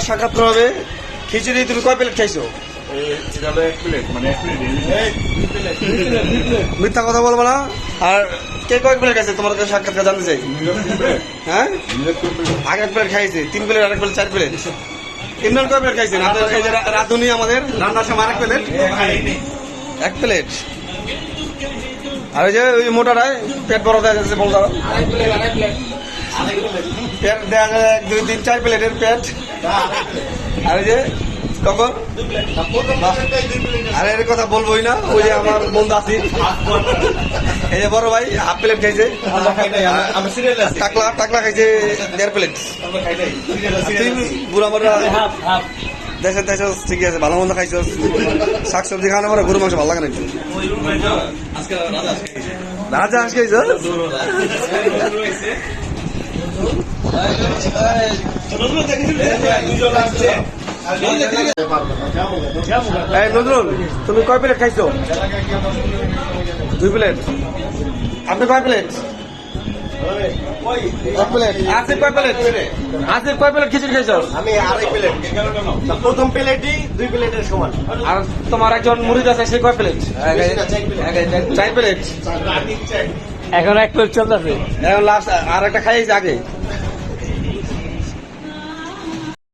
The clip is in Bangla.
একটা সাক্ষাৎকার হবে। খিচুড়ি তুমি কয় প্লেট খাইছো? এক এক মিথ্যা কথা বলব না? আর কে কয় প্লেট খাইছে? তোমার কাছে সাক্ষাৎকার জানতে চাই। হ্যাঁ? আগে এক প্লেট খাইছে, তিন প্লেট আরেক প্লেট চার প্লেট ইমরান কয় প্লেট এই রাঁধুনি আমাদের, রান্নার সময় আরেক প্লেট এক প্লেট আর ওই যে ওই মোটাটায় পেট বড় দেখা যাচ্ছে বলতে পেট দেখা যায় এক দুই তিন চার প্লেটের পেট। আর যে কখন আরে এর কথা বলবোই না ওই যে আমার বন্ধু আছি। এই যে বড় ভাই হাফ প্লেট খাইছে। টাকলা টাকলা খাইছে দেড় প্লেট। বুড়া মারা দেশের দেশ ঠিকই আছে ভালো মন্দ খাইছ। শাক সবজি খাওয়ানো পরে গরু মাংস ভালো লাগে নাকি রাজা এই নজরুল তুমি কয় প্লেট খাইছো? দুই প্লেট। আপনি কয় প্লেট? এক প্লেট। আসিফ কয় প্লেট? আসিফ কয় প্লেট খিচুড়ি খাইছো? আমি আড়াই প্লেট। প্রথম প্লেটই দুই প্লেটের সমান। আর তোমার একজন মুরিদ আছে সে কয় প্লেট। চার প্লেট। এখন এক প্লেট চলতেছে। এখন লাস্ট আর একটা খাইয়েছি আগে।